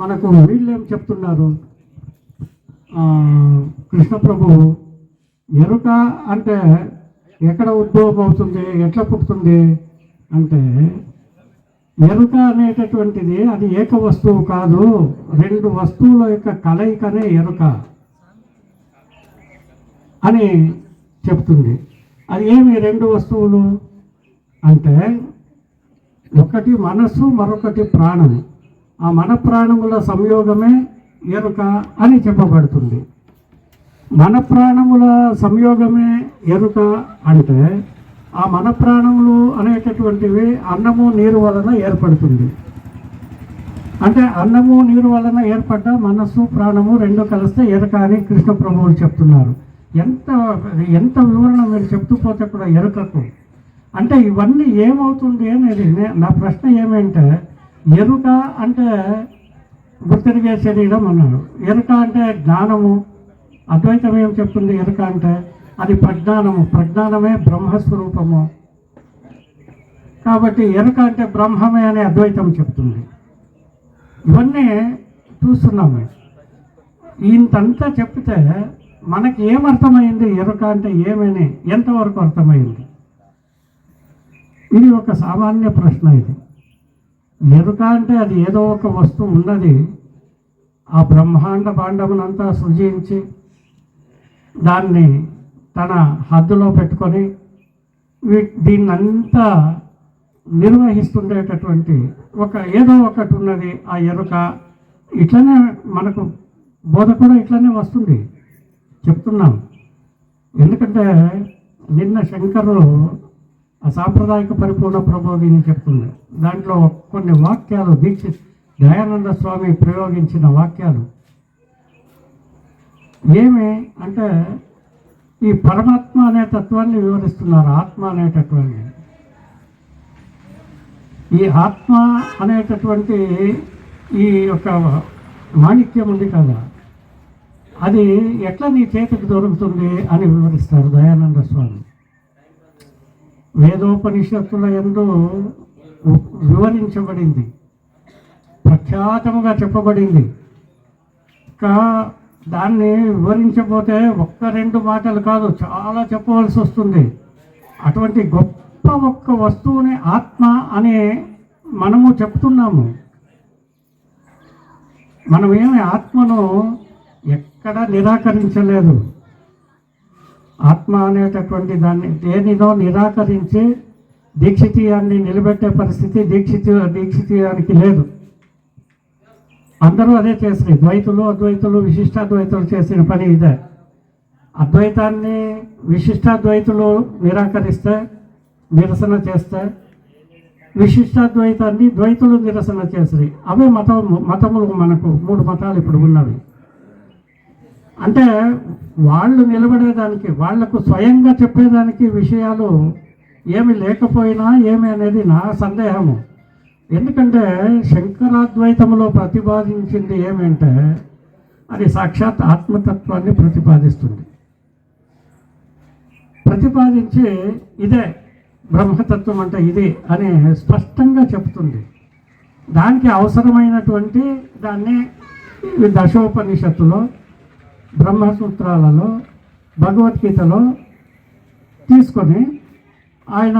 మనకు వీళ్ళు ఏం చెప్తున్నారు? కృష్ణప్రభు కృష్ణ ప్రభు ఎరుక అంటే ఎక్కడ ఉద్భవం అవుతుంది? ఎట్లా పుట్టుతుంది అంటే ఎరుక అనేటటువంటిది అది ఏక వస్తువు కాదు రెండు వస్తువుల యొక్క కలయికనే ఎరుక అని చెప్తుంది. అది ఏమి రెండు వస్తువులు? అంటే ఒకటి మనస్సు మరొకటి ప్రాణము. ఆ మన ప్రాణముల సంయోగమే ఎరుక అని చెప్పబడుతుంది. మన ప్రాణముల సంయోగమే ఎరుక అంటే ఆ మన ప్రాణములు అనేటటువంటివి అన్నము నీరు వలన ఏర్పడుతుంది. అంటే అన్నము నీరు వలన ఏర్పడ్డ మనస్సు ప్రాణము రెండు కలిస్తే ఎరుక అని కృష్ణ ప్రభువులు చెప్తున్నారు. ఎంత ఎంత వివరణ మీరు చెప్తూ పోతే కూడా ఎరుకకు. అంటే ఇవన్నీ ఏమవుతుంది అనేది నా ప్రశ్న ఏమంటే ఎరుక అంటే గుర్తిరిగే శరీరం అన్నారు ఎరుక అంటే జ్ఞానము. అద్వైతం ఏం చెప్తుంది? ఎరుక అంటే అది ప్రజ్ఞానము. ప్రజ్ఞానమే బ్రహ్మస్వరూపము. కాబట్టి ఎరుక అంటే బ్రహ్మమే అని అద్వైతం చెప్తుంది. ఇవన్నీ చూస్తున్నాము. ఇంతంతా చెప్తే మనకి ఏమర్థమైంది? ఎరుక అంటే ఏమని? ఎంతవరకు అర్థమైంది? ఇది ఒక సామాన్య ప్రశ్న ఇది. ఎరుక అంటే అది ఏదో ఒక వస్తువు ఉన్నది. ఆ బ్రహ్మాండ భాండమునంతా సృజించి దాన్ని తన హద్దులో పెట్టుకొని వీ దీన్నంతా నిర్వహిస్తుండేటటువంటి ఒక ఏదో ఒకటి ఉన్నది ఆ ఎరుక. ఇట్లనే మనకు బోధ కూడా ఇట్లనే వస్తుంది. చెప్తున్నాం. ఎందుకంటే నిన్న శంకరు ఆ సాంప్రదాయక పరిపూర్ణ ప్రబోధిని చెప్తుంది. దాంట్లో కొన్ని వాక్యాలు దీక్ష దయానంద స్వామి ప్రయోగించిన వాక్యాలు. ఏమి అంటే ఈ పరమాత్మ అనే తత్వాన్ని వివరిస్తున్నారు ఆత్మ అనేటటువంటి. ఈ ఆత్మ అనేటటువంటి ఈ యొక్క మాణిక్యం ఉంది కదా అది ఎట్లా నీ చేతికి దొరుకుతుంది అని వివరిస్తారు దయానంద స్వామి. వేదోపనిషత్తుల ఎందు వివరించబడింది. ప్రఖ్యాతముగా చెప్పబడింది. ఇంకా దాన్ని వివరించబోతే ఒక్క రెండు మాటలు కాదు చాలా చెప్పవలసి వస్తుంది. అటువంటి గొప్ప ఒక్క వస్తువుని ఆత్మ అని మనము చెప్తున్నాము. మనమేమి ఆత్మను ఎక్కడ నిరాకరించలేదు. ఆత్మ అనేటటువంటి దాన్ని దేనినో నిరాకరించి దీక్షితీయాన్ని నిలబెట్టే పరిస్థితి దీక్షిత దీక్షితీయానికి లేదు. అందరూ అదే చేసినాయి. ద్వైతులు అద్వైతులు విశిష్టాద్వైతులు చేసిన పని ఇదే. అద్వైతాన్ని విశిష్టాద్వైతులు నిరాకరిస్తే నిరసన చేస్తే విశిష్టాద్వైతాన్ని ద్వైతులు నిరసన చేసినాయి. అవే మతము మతములు మనకు మూడు మతాలు ఇప్పుడు ఉన్నవి. అంటే వాళ్ళు నిలబడేదానికి వాళ్ళకు స్వయంగా చెప్పేదానికి విషయాలు ఏమి లేకపోయినా ఏమి అనేది నా సందేహము. ఎందుకంటే శంకరాద్వైతములో ప్రతిపాదించింది ఏమంటే అది సాక్షాత్ ఆత్మతత్వాన్ని ప్రతిపాదిస్తుంది. ప్రతిపాదించి ఇదే బ్రహ్మతత్వం అంటే ఇది అని స్పష్టంగా చెప్తుంది. దానికి అవసరమైనటువంటి దాన్ని దశోపనిషత్తులో బ్రహ్మసూత్రాలలో భగవద్గీతలో తీసుకొని ఆయన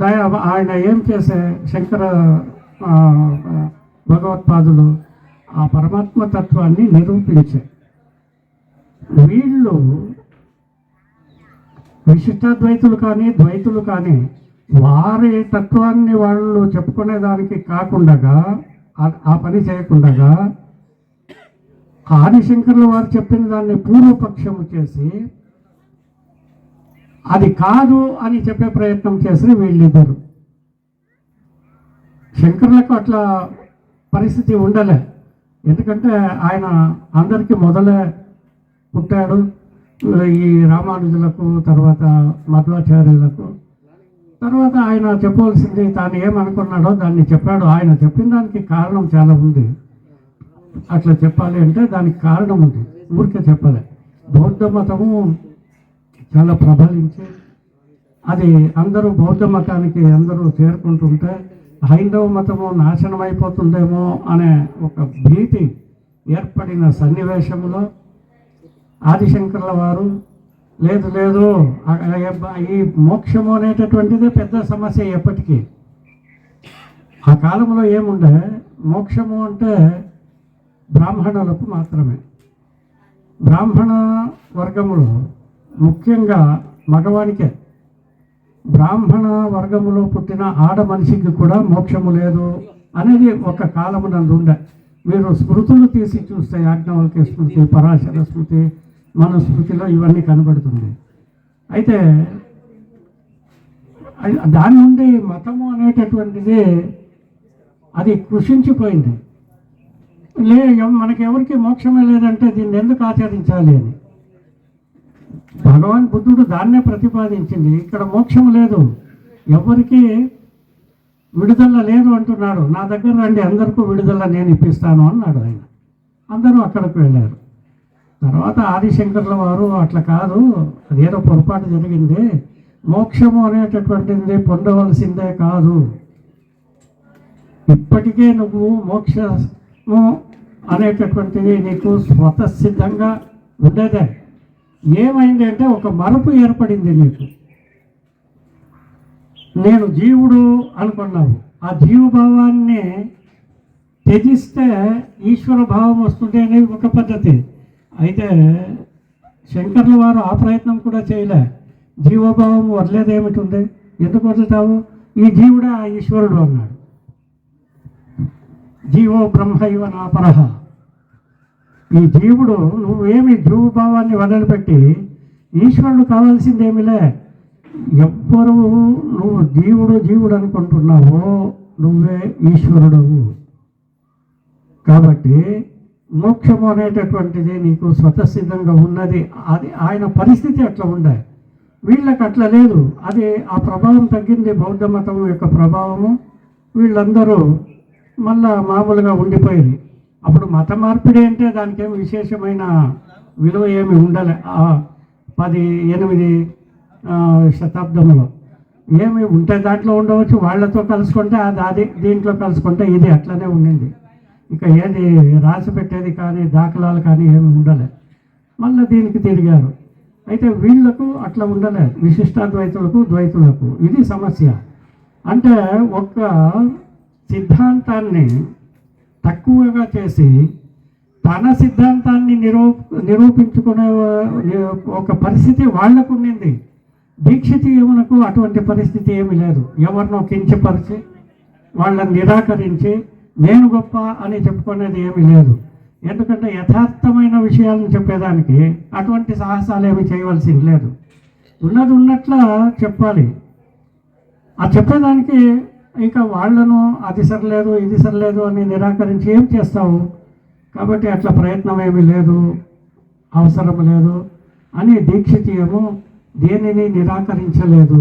దయ ఆయన ఏం చేసే శంకర భగవత్పాదులు ఆ పరమాత్మ తత్వాన్ని నిరూపించే. వీళ్ళు విశిష్టాద్వైతులు కానీ ద్వైతులు కానీ వారి తత్వాన్ని వాళ్ళు చెప్పుకునేదానికి కాకుండా ఆ- పని చేయకుండా ఆదిశంకర్లు వారు చెప్పిన దాన్ని పూర్వపక్షము చేసి అది కాదు అని చెప్పే ప్రయత్నం చేసి వీళ్ళిద్దరు. శంకరులకు అట్లా పరిస్థితి ఉండలే. ఎందుకంటే ఆయన అందరికీ మొదలే పుట్టాడు. ఈ రామానుజులకు తర్వాత మధ్వాచార్యులకు. తర్వాత ఆయన చెప్పవలసింది తాను ఏమనుకున్నాడో దాన్ని చెప్పాడు. ఆయన చెప్పిన దానికి కారణం చాలా ఉంది. అట్లా చెప్పాలి అంటే దానికి కారణం ఉంది. ఊరికే చెప్పలే. బౌద్ధ మతము చాలా ప్రబలించి అది అందరూ బౌద్ధ మతానికి అందరూ చేరుకుంటుంటే హైందవ మతము నాశనం అయిపోతుందేమో అనే ఒక భీతి ఏర్పడిన సన్నివేశంలో ఆదిశంకర్ల వారు లేదు లేదు ఈ మోక్షము అనేటటువంటిదే పెద్ద సమస్య ఎప్పటికీ. ఆ కాలంలో ఏముండే? మోక్షము అంటే బ్రాహ్మణులకు మాత్రమే. బ్రాహ్మణ వర్గములో ముఖ్యంగా మగవానికే. బ్రాహ్మణ వర్గములో పుట్టిన ఆడ మనిషికి కూడా మోక్షము లేదు అనేది ఒక కాలమునందు ఉండే. మీరు స్మృతులు తీసి చూస్తే యాజ్ఞవల్క్య స్మృతి పరాశర స్మృతి మన స్మృతిలో ఇవన్నీ కనబడుతుంది. అయితే దాని నుండి మతము అనేటటువంటిది అది కృషించిపోయింది. లే మనకెవరికి మోక్షమే లేదంటే దీన్ని ఎందుకు ఆచరించాలి అని. భగవాన్ బుద్ధుడు దాన్నే ప్రతిపాదించింది ఇక్కడ మోక్షం లేదు ఎవరికి విడుదల లేదు అంటున్నాడు. నా దగ్గర రండి అందరికీ విడుదల నేను ఇప్పిస్తాను అన్నాడు ఆయన. అందరూ అక్కడికి వెళ్ళారు. తర్వాత ఆదిశంకర్ల వారు అట్లా కాదు అదేదో పొరపాటు జరిగింది. మోక్షము అనేటటువంటిది పొందవలసిందే కాదు. ఇప్పటికే నువ్వు మోక్షము అనేటటువంటిది నీకు స్వతసిద్ధంగా ఉండేదే. ఏమైంది అంటే ఒక మరపు ఏర్పడింది నీకు. నేను జీవుడు అనుకున్నావు ఆ జీవభావాన్ని త్యజిస్తే ఈశ్వర భావం వస్తుంది అనేది ఒక పద్ధతి. అయితే శంకర్ల వారు ఆ ప్రయత్నం కూడా చేయలే. జీవభావం వదిలేదేమిటి ఎందుకు వదులుతావు? ఈ జీవుడే ఆ ఈశ్వరుడు అన్నాడు. జీవో బ్రహ్మ ఇవ నాపరహ ఈ జీవుడు నువ్వేమి జీవభావాన్ని వదిలిపెట్టి ఈశ్వరుడు కావాల్సిందేమిలే? ఎవ్వరు నువ్వు జీవుడు జీవుడు అనుకుంటున్నావో నువ్వే ఈశ్వరుడవు. కాబట్టి మోక్షము అనేటటువంటిది నీకు స్వతసిద్ధంగా ఉన్నది. అది ఆయన పరిస్థితి అట్లా ఉండే. వీళ్ళకి అట్లా లేదు. అది ఆ ప్రభావం తగ్గింది బౌద్ధ మతం యొక్క ప్రభావము. వీళ్ళందరూ మళ్ళా మామూలుగా ఉండిపోయింది అప్పుడు మత మార్పిడి అంటే దానికేమి విశేషమైన విలువ ఏమి ఉండాలి. పది ఎనిమిది శతాబ్దంలో ఏమి ఉంటే దాంట్లో ఉండవచ్చు వాళ్ళతో కలుసుకుంటే అది అది దీంట్లో కలుసుకుంటే ఇది అట్లనే ఉండింది. ఇక ఏది రాసి పెట్టేది కానీ దాఖలాలు కానీ ఏమి ఉండలే. మళ్ళీ దీనికి తిరిగారు. అయితే వీళ్ళకు అట్లా ఉండలే. విశిష్టాద్వైతులకు ద్వైతులకు ఇది సమస్య. అంటే ఒక సిద్ధాంతాన్ని తక్కువగా చేసి తన సిద్ధాంతాన్ని నిరూ నిరూపించుకునే ఒక పరిస్థితి వాళ్ళకు ఉండింది దీక్షితీయమునకు అటువంటి పరిస్థితి ఏమీ లేదు. ఎవరినో కించపరిచి వాళ్ళని నిరాకరించి నేను గొప్ప అని చెప్పుకునేది ఏమీ లేదు. ఎందుకంటే యథార్థమైన విషయాలను చెప్పేదానికి అటువంటి సాహసాలు ఏమి చేయవలసింది లేదు. ఉన్నది ఉన్నట్లా చెప్పాలి. ఆ చెప్పేదానికి ఇక వాళ్ళను అది సరిలేదు ఇది సరిలేదు అని నిరాకరించి ఏం చేస్తావు? కాబట్టి అట్లా ప్రయత్నం ఏమీ లేదు అవసరం లేదు అని దీక్షితీయము దేనిని నిరాకరించలేదు.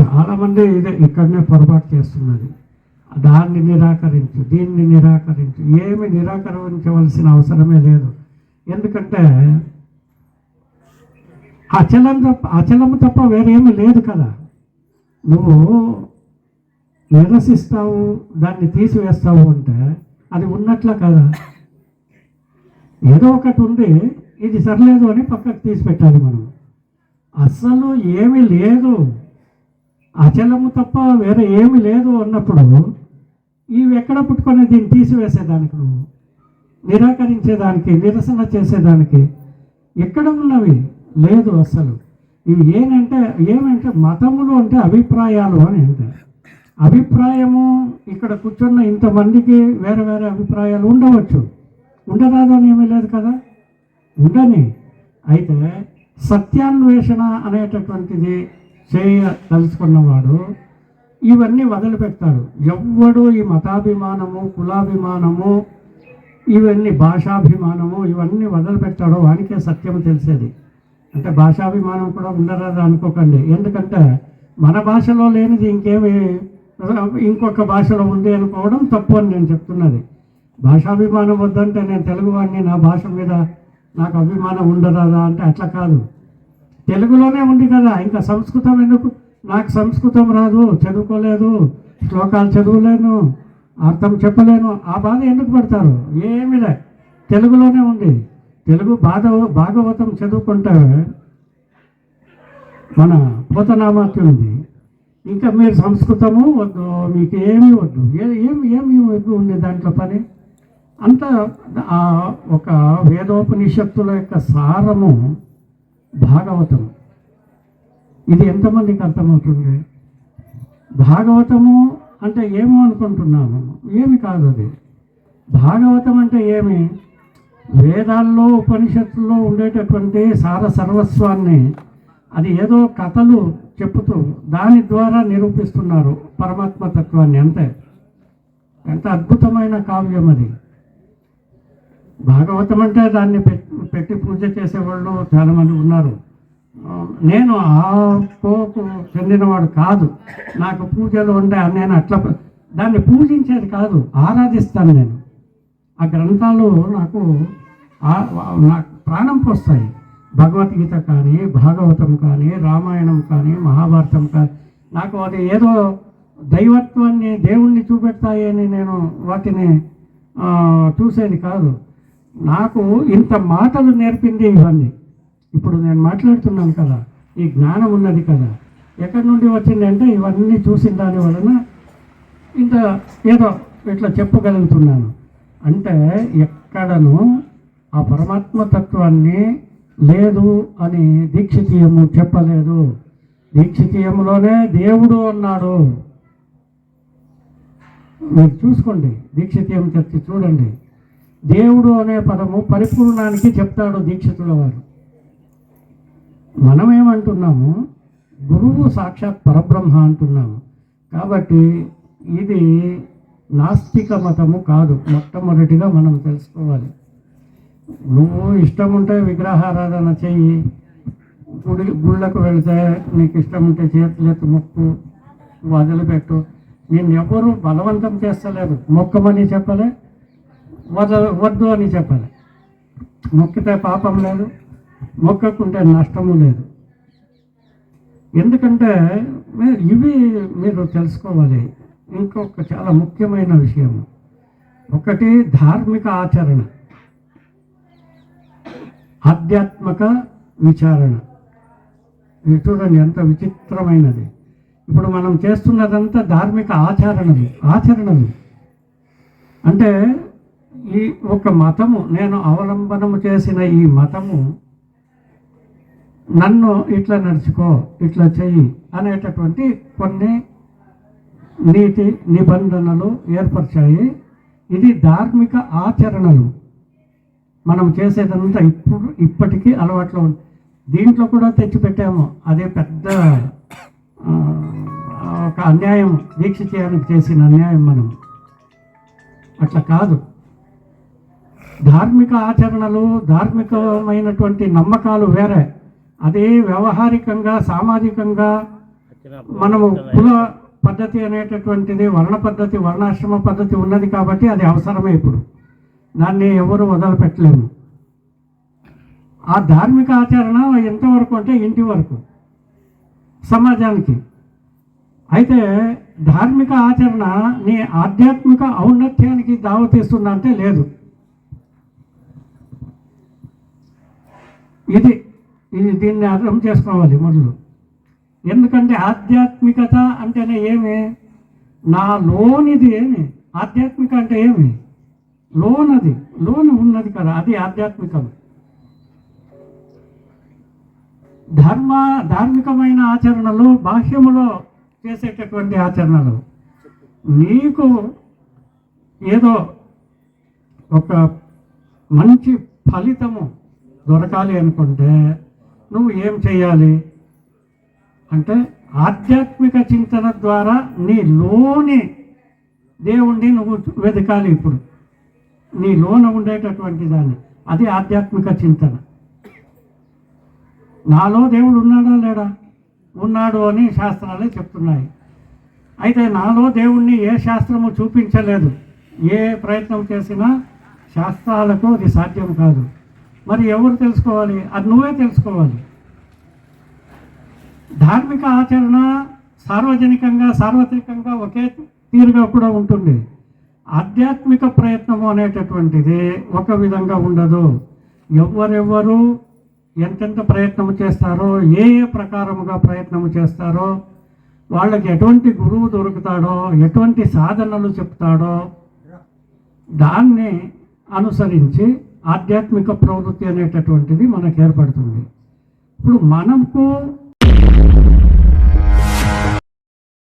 చాలామంది ఇదే ఇక్కడనే పొరపాటు చేస్తున్నది. దాన్ని నిరాకరించు దీన్ని నిరాకరించు ఏమి నిరాకరించవలసిన అవసరమే లేదు. ఎందుకంటే అచలం తప్ప అచలము తప్ప వేరేమీ లేదు కదా. నువ్వు నిరసిస్తావు దాన్ని తీసివేస్తావు అంటే అది ఉన్నట్లా కదా. ఏదో ఒకటి ఉంది ఇది సరిలేదు అని పక్కకు తీసి పెట్టాలి మనం. అస్సలు ఏమీ లేదు. అచలము తప్ప వేరే ఏమీ లేదు అన్నప్పుడు ఇవి ఎక్కడ పుట్టుకొని దీన్ని తీసివేసేదానికి నువ్వు? నిరాకరించేదానికి నిరసన చేసేదానికి ఎక్కడ ఉన్నవి? లేదు అస్సలు. ఇవి ఏంటంటే ఏమంటే మతములు అంటే అభిప్రాయాలు అని అంటే అభిప్రాయము ఇక్కడ కూర్చున్న ఇంతమందికి వేరే వేరే అభిప్రాయాలు ఉండవచ్చు. ఉండరాదని అని ఏమీ లేదు కదా? ఉండని. అయితే సత్యాన్వేషణ అనేటటువంటిది చేయ తలుచుకున్నవాడు ఇవన్నీ వదిలిపెడతాడు. ఎవ్వడు ఈ మతాభిమానము కులాభిమానము ఇవన్నీ భాషాభిమానము ఇవన్నీ వదిలిపెట్టాడో వానికే సత్యం తెలిసేది. అంటే భాషాభిమానం కూడా ఉండరాదు అనుకోకండి. ఎందుకంటే మన భాషలో లేనిది ఇంకేమి ఇంకొక భాషలో ఉంది అనుకోవడం తప్పు అని నేను చెప్తున్నది. భాషాభిమానం వద్దంటే నేను తెలుగువాడిని నా భాష మీద నాకు అభిమానం ఉండరాదా అంటే అట్లా కాదు. తెలుగులోనే ఉంది కదా ఇంకా సంస్కృతం ఎందుకు? నాకు సంస్కృతం రాదు చదువుకోలేదు శ్లోకాలు చదువులేను అర్థం చెప్పలేను ఆ బాధ ఎందుకు పడతారు? ఏమీ లే తెలుగులోనే ఉంది. తెలుగు బాధ భాగవతం చదువుకుంటే మన పోతనామాకి ఉంది. ఇంకా మీరు సంస్కృతము వద్దు మీకు ఏమీ వద్దు ఏమి ఏమి వద్దు ఉంది దాంట్లో పని? అంత ఆ ఒక వేదోపనిషత్తుల యొక్క సారము భాగవతం. ఇది ఎంతమందికి అర్థమవుతుంది? భాగవతము అంటే ఏమో అనుకుంటున్నాము. ఏమి కాదు అది. భాగవతం అంటే ఏమి? వేదాల్లో ఉపనిషత్తుల్లో ఉండేటటువంటి సార సర్వస్వాన్ని అది ఏదో కథలు చెప్పుతూ దాని ద్వారా నిరూపిస్తున్నారు పరమాత్మ తత్వాన్ని అంతే. ఎంత అద్భుతమైన కావ్యం అది. భాగవతం అంటే దాన్ని పెట్టి పెట్టి పూజ చేసేవాళ్ళు చాలామంది ఉన్నారు. నేను ఆ కోకు చెందినవాడు కాదు. నాకు పూజలు ఉండే నేను అట్లా దాన్ని పూజించేది కాదు ఆరాధిస్తాను నేను. ఆ గ్రంథాలు నాకు నాకు ప్రాణం పోస్తాయి. భగవద్గీత కానీ భాగవతం కానీ రామాయణం కానీ మహాభారతం కానీ నాకు అది ఏదో దైవత్వాన్ని దేవుణ్ణి చూపెడతాయని నేను వాటిని చూసేది కాదు. నాకు ఇంత మాటలు నేర్పింది ఇవన్నీ. ఇప్పుడు నేను మాట్లాడుతున్నాను కదా ఈ జ్ఞానం ఉన్నది కదా. ఎక్కడి నుండి వచ్చింది అంటే ఇవన్నీ చూసిన దాని వలన ఇంత ఏదో ఇట్లా చెప్పగలుగుతున్నాను. అంటే ఎక్కడను ఆ పరమాత్మ తత్వాన్ని లేదు అని దీక్షితీయము చెప్పలేదు. దీక్షితీయములోనే దేవుడు అన్నాడు మీరు చూసుకోండి దీక్షితీయం చర్చి చూడండి. దేవుడు అనే పదము పరిపూర్ణానికి చెప్తాడు దీక్షితుల వారు. మనమేమంటున్నాము? గురువు సాక్షాత్ పరబ్రహ్మ అంటున్నాము. కాబట్టి ఇది నాస్తిక మతము కాదు. మొట్టమొదటిగా మనం తెలుసుకోవాలి. నువ్వు ఇష్టం ఉంటే విగ్రహారాధన చెయ్యి. గుడి గుళ్ళకు వెళితే నీకు ఇష్టం ఉంటే చేతులెత్తి మొక్కు వదిలిపెట్టు నేను ఎవరు బలవంతం చేస్తలేదు. మొక్కమని చెప్పలే వద వద్దు అని చెప్పలే. మొక్కితే పాపం లేదు మొక్కకుంటే నష్టము లేదు. ఎందుకంటే ఇవి మీరు తెలుసుకోవాలి. ఇంకొక చాలా ముఖ్యమైన విషయం ఒకటి ధార్మిక ఆచరణ. ఆధ్యాత్మిక విచారణ. చూడండి ఎంత విచిత్రమైనది. ఇప్పుడు మనం చేస్తున్నదంతా ధార్మిక ఆచరణలు ఆచరణలు. అంటే ఈ ఒక మతము నేను అవలంబనము చేసిన ఈ మతము నన్ను ఇట్లా నడుచుకో ఇట్లా చెయ్యి అనేటటువంటి కొన్ని నీతి నిబంధనలు ఏర్పరిచాయి. ఇది ధార్మిక ఆచరణలు. మనం చేసేదంతా ఇప్పుడు ఇప్పటికీ అలవాట్లో ఉంది. దీంట్లో కూడా తెచ్చిపెట్టాము అదే పెద్ద ఒక అన్యాయం దీక్ష చేయడానికి చేసిన అన్యాయం మనం. అట్లా కాదు. ధార్మిక ఆచరణలు ధార్మికమైనటువంటి నమ్మకాలు వేరే. అదే వ్యవహారికంగా సామాజికంగా మనము కుల పద్ధతి అనేటటువంటిది వర్ణ పద్ధతి వర్ణాశ్రమ పద్ధతి ఉన్నది కాబట్టి అది అవసరమే ఇప్పుడు. దాన్ని ఎవరు వదలుపెట్టలేము. ఆ ధార్మిక ఆచరణ ఎంతవరకు అంటే ఇంటి వరకు సమాజానికి. అయితే ధార్మిక ఆచరణ నీ ఆధ్యాత్మిక ఔన్నత్యానికి దావతీస్తుందంటే లేదు. ఇది ఇది దీన్ని అర్థం చేసుకోవాలి మొదలు. ఎందుకంటే ఆధ్యాత్మికత అంటేనే ఏమి? నా లోనిది ఏమి? ఆధ్యాత్మిక అంటే ఏమి? లోన్ అది లోన్ ఉన్నది కదా అది ఆధ్యాత్మికం ధర్మ ధార్మికమైన ఆచరణలు బాహ్యములో చేసేటటువంటి ఆచరణలు. నీకు ఏదో ఒక మంచి ఫలితము దొరకాలి అనుకుంటే నువ్వు ఏం చేయాలి? అంటే ఆధ్యాత్మిక చింతన ద్వారా నీ లోని దేవుణ్ణి నువ్వు వెతకాలి ఇప్పుడు. నీ లోన ఉండేటటువంటి దాన్ని. అది ఆధ్యాత్మిక చింతన. నాలో దేవుడు ఉన్నాడా లేడా? ఉన్నాడు అని శాస్త్రాలే చెప్తున్నాయి. అయితే నాలో దేవుణ్ణి ఏ శాస్త్రము చూపించలేదు? ఏ ప్రయత్నం చేసినా శాస్త్రాలకు అది సాధ్యం కాదు. మరి ఎవరు తెలుసుకోవాలి? అది నువ్వే తెలుసుకోవాలి. ధార్మిక ఆచరణ సార్వజనికంగా సార్వత్రికంగా ఒకే తీరుగా కూడా ఉంటుంది. ఆధ్యాత్మిక ప్రయత్నము అనేటటువంటిది ఒక విధంగా ఉండదు. ఎవరెవరు ఎంతెంత ప్రయత్నం చేస్తారో ఏ ఏ ప్రకారముగా ప్రయత్నం చేస్తారో వాళ్ళకి ఎటువంటి గురువు దొరుకుతాడో ఎటువంటి సాధనలు చెప్తాడో దాన్ని అనుసరించి ఆధ్యాత్మిక ప్రవృత్తి అనేటటువంటిది మనకు ఏర్పడుతుంది. ఇప్పుడు మనకు